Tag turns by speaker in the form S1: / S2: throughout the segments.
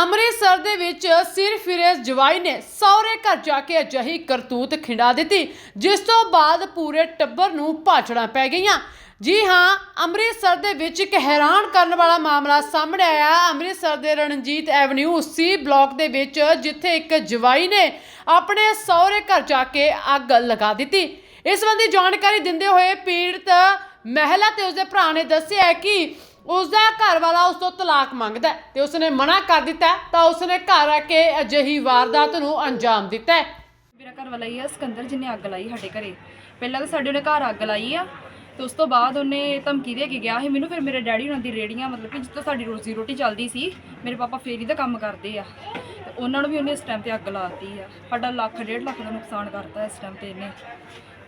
S1: ਅੰਮ੍ਰਿਤਸਰ ਦੇ ਵਿੱਚ ਸਿਰ ਫਿਰੇ ਜਵਾਈ ਨੇ ਸਹੁਰੇ ਘਰ ਜਾ ਕੇ ਅਜਿਹੀ ਕਰਤੂਤ ਖਿੰਡਾ ਦਿੱਤੀ, ਜਿਸ ਤੋਂ ਬਾਅਦ ਪੂਰੇ ਟੱਬਰ ਨੂੰ ਭਾਚੜਾਂ ਪੈ ਗਈਆਂ। ਜੀ ਹਾਂ, ਅੰਮ੍ਰਿਤਸਰ ਦੇ ਵਿੱਚ ਇੱਕ ਹੈਰਾਨ ਕਰਨ ਵਾਲਾ ਮਾਮਲਾ ਸਾਹਮਣੇ ਆਇਆ। ਅੰਮ੍ਰਿਤਸਰ ਦੇ ਰਣਜੀਤ ਐਵਨਿਊ ਸੀ ਬਲਾਕ ਦੇ ਵਿੱਚ, ਜਿੱਥੇ ਇੱਕ ਜਵਾਈ ਨੇ ਆਪਣੇ ਸਹੁਰੇ ਘਰ ਜਾ ਕੇ ਅੱਗ ਲਗਾ ਦਿੱਤੀ। ਇਸ ਸੰਬੰਧੀ ਜਾਣਕਾਰੀ ਦਿੰਦੇ ਹੋਏ ਪੀੜਤ ਮਹਿਲਾ ਤੇ ਉਸਦੇ ਭਰਾ ਨੇ ਦੱਸਿਆ ਕਿ ਕਿ ਉਸਦਾ ਘਰ ਵਾਲਾ ਉਸ ਤੋਂ ਤਲਾਕ ਮੰਗਦਾ ਹੈ ਤੇ ਉਸਨੇ ਮਨਾ ਕਰ ਦਿੱਤਾ ਹੈ, ਤਾਂ ਉਸਨੇ ਘਰ ਆ ਕੇ ਅਜਿਹੀ ਵਾਰਦਾਤ ਨੂੰ ਅੰਜਾਮ ਦਿੱਤਾ
S2: ਮੇਰਾ ਘਰ ਵਾਲਾ ਹੀ ਆ, ਸਿਕੰਦਰ ਜਿਹਨੇ ਅੱਗ ਲਾਈ ਸਾਡੇ ਘਰੇ। ਪਹਿਲਾਂ ਤਾਂ ਸਾਡੇ ਉਹਨੇ ਘਰ ਅੱਗ ਲਾਈ ਆ, ਤੇ ਉਸ ਤੋਂ ਬਾਅਦ ਉਹਨੇ ਧਮਕੀ ਦੇ ਕੇ ਗਿਆ ਸੀ ਮੈਨੂੰ, ਫਿਰ ਮੇਰੇ ਡੈਡੀ ਉਹਨਾਂ ਦੀ ਰੇੜੀਆਂ ਮਤਲਬ ਕਿ ਜਿੱਥੋਂ ਸਾਡੀ ਰੋਜ਼ੀ ਰੋਟੀ ਚੱਲਦੀ ਸੀ, ਮੇਰੇ ਪਾਪਾ ਫੇਰੀ ਦਾ ਕੰਮ ਕਰਦੇ ਆ। ਤੇ ਉਹਨਾਂ ਨੂੰ ਵੀ ਉਹਨੇ ਇਸ ਟਾਈਮ ਤੇ ਅੱਗ ਲਾਤੀ ਆ। ਸਾਡਾ ਲੱਖ, ਡੇਢ ਲੱਖ ਦਾ ਨੁਕਸਾਨ ਕਰਤਾ ਇਸ ਟਾਈਮ ਤੇ ਇਹਨੇ।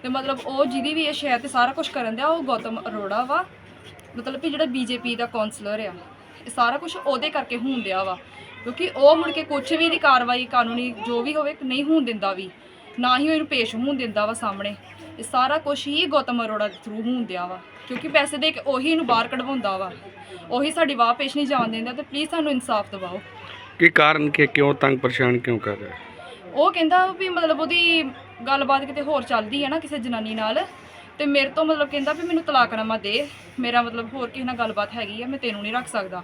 S2: ਤੇ ਮਤਲਬ ਉਹ ਜਿਹਦੀ ਵੀ ਇਹ ਸ਼ਹਿਰ ਤੇ ਸਾਰਾ ਕੁਝ ਕਰਨ ਦਿਆ, ਉਹ ਗੌਤਮ ਅਰੋੜਾ ਵਾ। ਮਤਲਬ ਕਿ ਜਿਹੜਾ ਬੀਜੇਪੀ ਦਾ ਕਾਉਂਸਲਰ ਆ ਇਹ ਸਾਰਾ ਕੁਝ ਉਹਦੇ ਕਰਕੇ ਹੋਣ ਦਿਆ ਵਾ। ਕਿਉਂਕਿ ਉਹ ਮੁੜ ਕੇ ਕੁਝ ਵੀ ਦੀ ਕਾਰਵਾਈ ਕਾਨੂੰਨੀ ਜੋ ਵੀ ਹੋਵੇ ਨਹੀਂ ਹੋਣ ਦਿੰਦਾ ਵੀ। ਨਾ ਹੀ ਉਹ ਇਹਨੂੰ ਪੇਸ਼ ਹੋਣ ਦਿੰਦਾ ਵਾ ਸਾਹਮਣੇ। ਇਹ ਸਾਰਾ ਕੁਝ ਹੀ ਗੌਤਮ ਅਰੋੜਾ ਦੇ ਥਰੂ ਹੋਣ ਦਿਆ ਵਾ। ਕਿਉਂਕਿ ਪੈਸੇ ਦੇ ਕੇ ਉਹੀ ਇਹਨੂੰ ਬਾਹਰ ਕਢਵਾਉਂਦਾ ਵਾ। ਉਹੀ ਸਾਡੀ ਵਾਹ ਪੇਸ਼ ਨਹੀਂ ਜਾਣ ਦਿੰਦਾ ਤੇ ਪਲੀਜ਼ ਸਾਨੂੰ ਇਨਸਾਫ ਦਿਵਾਓ।
S3: ਕੀ ਕਾਰਨ ਕਿ ਕਿਉਂ ਤੰਗ ਪਰੇਸ਼ਾਨ ਕਿਉਂ ਕਰ ਰਿਹਾ?
S2: ਉਹ ਕਹਿੰਦਾ ਵੀ ਮਤਲਬ ਉਹਦੀ ਗੱਲਬਾਤ ਕਿਤੇ ਹੋਰ ਚੱਲਦੀ ਹੈ ਨਾ ਕਿਸੇ ਜਨਾਨੀ ਨਾਲ। ਤੇ ਮੇਰੇ ਤੋਂ ਮਤਲਬ ਕਹਿੰਦਾ ਵੀ ਮੈਨੂੰ ਤਲਾਕਨਾਮਾ ਦੇ, ਮੇਰਾ ਮਤਲਬ ਹੋਰ ਕਿਸੇ ਨਾਲ ਗੱਲਬਾਤ ਹੈਗੀ ਆ, ਮੈਂ ਤੈਨੂੰ ਨਹੀਂ ਰੱਖ ਸਕਦਾ।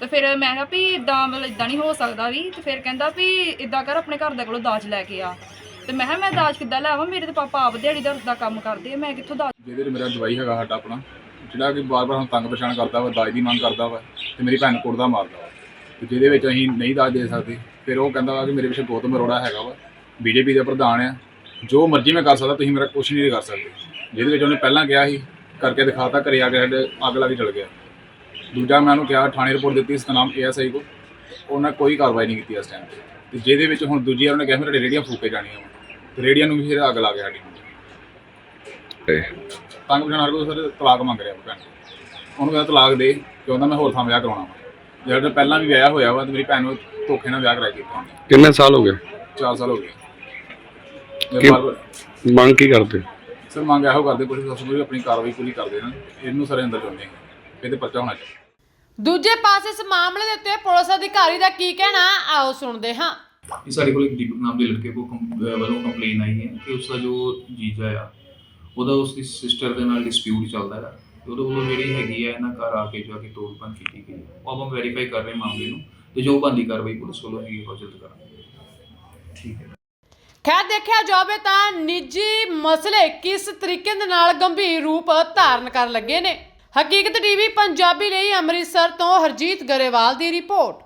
S2: ਤੇ ਫਿਰ ਮੈਂ ਕਿਹਾ ਵੀ ਇਦਾਂ ਮਤਲਬ ਇਦਾਂ ਨਹੀਂ ਹੋ ਸਕਦਾ ਵੀ, ਤੇ ਫਿਰ ਕਹਿੰਦਾ ਵੀ ਇਦਾਂ ਕਰ, ਆਪਣੇ ਘਰ ਦੇ ਕੋਲੋਂ ਦਾਜ ਲੈ ਕੇ ਆ। ਤੇ ਮੈਂ ਕਿਹਾ, ਮੈਂ ਦਾਜ ਕਿੱਦਾਂ ਲੈ ਆਵਾਂ? ਮੇਰੇ ਤੇ ਪਾਪਾ ਆਪ ਦਿਹਾੜੀ ਦਾ ਉਸਦਾ ਕੰਮ ਕਰਦੇ ਆ, ਮੈਂ ਕਿੱਥੋਂ ਦਾਜ
S4: ਜਿਹਦੇ ਵਿੱਚ ਮੇਰਾ ਜਵਾਈ ਹੈਗਾ ਸਾਡਾ ਆਪਣਾ, ਜਿਹੜਾ ਕਿ ਬਾਰ-ਬਾਰ ਸਾਨੂੰ ਤੰਗ ਪਰੇਸ਼ਾਨ ਕਰਦਾ ਵਾ, ਦਾਜ ਦੀ ਮੰਗ ਕਰਦਾ ਵਾ, ਤੇ ਮੇਰੀ ਭੈਣ ਕੁੜਦਾ ਮਾਰਦਾ ਵਾ। ਤੇ ਜਿਹਦੇ ਵਿੱਚ ਅਸੀਂ ਨਹੀਂ ਦਾਜ ਦੇ ਸਕਦੇ, ਫਿਰ ਉਹ ਕਹਿੰਦਾ ਵਾ ਕਿ ਮੇਰੇ ਪਿੱਛੇ ਗੌਤਮ ਅਰੋੜਾ ਹੈਗਾ ਵਾ ਬੀਜੇਪੀ ਦਾ ਪ੍ਰਧਾਨ ਆ। ਜੋ ਮਰਜ਼ੀ ਮੈਂ ਕਰ ਸਕਦਾ, ਤੁਸੀਂ ਮੇਰਾ ਕੁਝ ਨਹੀਂ ਕਰ ਸਕਦੇ। ਜਿਹਦੇ ਵਿੱਚ ਉਹਨੇ ਪਹਿਲਾਂ ਕਿਹਾ ਸੀ ਕਰਕੇ ਦਿਖਾਤਾ ਘਰੇ ਆ ਕੇ ਸਾਡੇ ਅੱਗ ਲਾ ਕੇ ਚਲ ਗਿਆ। ਦੂਜਾ ਮੈਂ ਉਹਨੂੰ ਕਿਹਾ ਥਾਣੇ ਰਿਪੋਰਟ ਦਿੱਤੀ ਸਤਨਾਮ ਏਐਸਆਈ ਕੋ ਉਹਨਾਂ ਕੋਈ ਕਾਰਵਾਈ ਨਹੀਂ ਕੀਤੀ ਇਸ ਟਾਈਮ ਤੇ। ਜਿਹਦੇ ਵਿੱਚ ਹੁਣ ਦੂਜੀ ਵਾਰ ਉਹਨੇ ਕਿਹਾ ਮੇਰੇ ਰੇੜੀਆਂ ਫੂਕੇ ਜਾਣੀਆਂ ਤੇ ਰੇੜੀਆਂ ਨੂੰ ਵੀ ਫਿਰ ਅੱਗ ਲਾ ਕੇ ਸਾਡੀ।
S3: ਤੇ
S4: ਤੰਗ ਪਛਾਣ ਕੋ ਸਰ ਤਲਾਕ ਮੰਗ ਰਿਹਾ ਭੈਣ ਉਹਨੂੰ ਕਹਿੰਦਾ ਤਲਾਕ ਦੇ ਕਿ ਉਹਦਾ ਮੈਂ ਹੋਰ ਥਾਂ ਵਿਆਹ ਕਰਾਉਣਾ ਵਾ। ਜਿਹੜਾ ਪਹਿਲਾਂ ਵੀ ਵਿਆਹ ਹੋਇਆ ਵਾ ਤੇ ਮੇਰੀ ਭੈਣ ਨੂੰ ਧੋਖੇ ਨਾਲ ਵਿਆਹ ਕਰਾਇਆ ਕੀਤਾ
S3: ਕਿੰਨੇ ਸਾਲ ਹੋ ਗਏ?
S4: 4 ਸਾਲ ਹੋ ਗਏ।
S3: ਮੰਗ ਕੀ ਕਰਦੇ?
S4: ਸਰ ਮੰਗ ਇਹੋ ਕਰਦੇ ਪੁਲਿਸ ਪ੍ਰਸ਼ਾਸਨ ਵੀ ਆਪਣੀ ਕਾਰਵਾਈ ਪੂਰੀ ਕਰ ਦੇਣ। ਇਹਨੂੰ ਸਾਰੇ ਅੰਦਰ ਚਾਹੁੰਦੇ ਇਹਦੇ ਪਰਚਾ ਹੋਣਾ ਚਾਹੀਦਾ।
S1: ਦੂਜੇ ਪਾਸੇ ਇਸ ਮਾਮਲੇ ਦੇ ਉੱਤੇ ਪੁਲਿਸ ਅਧਿਕਾਰੀ ਦਾ ਕੀ ਕਹਿਣਾ ਆਓ ਸੁਣਦੇ ਹਾਂ।
S5: ਇਹ ਸਾਡੇ ਕੋਲ ਇੱਕ ਦੀਪਕ ਨਾਮ ਦੇ ਲੜਕੇ ਕੋਲ ਅਹ ਵੱਲੋਂ ਕੰਪਲੇਨ ਆਈ ਹੈ ਕਿ ਉਸ ਦਾ ਜੋ ਜੀਜਾ ਆ ਉਹਦਾ ਉਸ ਦੀ ਸਿਸਟਰ ਦੇ ਨਾਲ ਡਿਸਪਿਊਟ ਚੱਲਦਾ ਹੈ ਤੇ ਉਹਦੇ ਵੱਲੋਂ ਜਿਹੜੀ ਹੈਗੀ ਹੈ ਇਹਨਾਂ ਘਰ ਆ ਕੇ ਜਾ ਕੇ ਤੋੜ ਭੰਨ ਕੀਤੀ ਗਈ ਹੈ। ਉਹ ਆਪਾਂ ਵੈਰੀਫਾਈ ਕਰ ਰਹੇ ਹਾਂ ਮਾਮਲੇ ਨੂੰ ਤੇ ਜੋ ਬੰਦੀ ਕਾਰਵਾਈ ਪੁਲਿਸ ਵੱਲੋਂ ਹੈਗੀ ਉਹ ਜਲਦ ਕਰਾਂਗੇ। ਠੀਕ ਹੈ।
S1: ਖੈਰ ਦੇਖਿਆ ਜਾਵੇ ਤਾਂ ਨਿੱਜੀ ਮਸਲੇ ਕਿਸ ਤਰੀਕੇ ਦੇ ਨਾਲ ਗੰਭੀਰ ਰੂਪ ਧਾਰਨ ਕਰਨ ਲੱਗੇ ਨੇ? ਹਕੀਕਤ ਟੀਵੀ ਪੰਜਾਬੀ ਲਈ ਅੰਮ੍ਰਿਤਸਰ ਤੋਂ ਹਰਜੀਤ ਗਰੇਵਾਲ ਦੀ ਰਿਪੋਰਟ।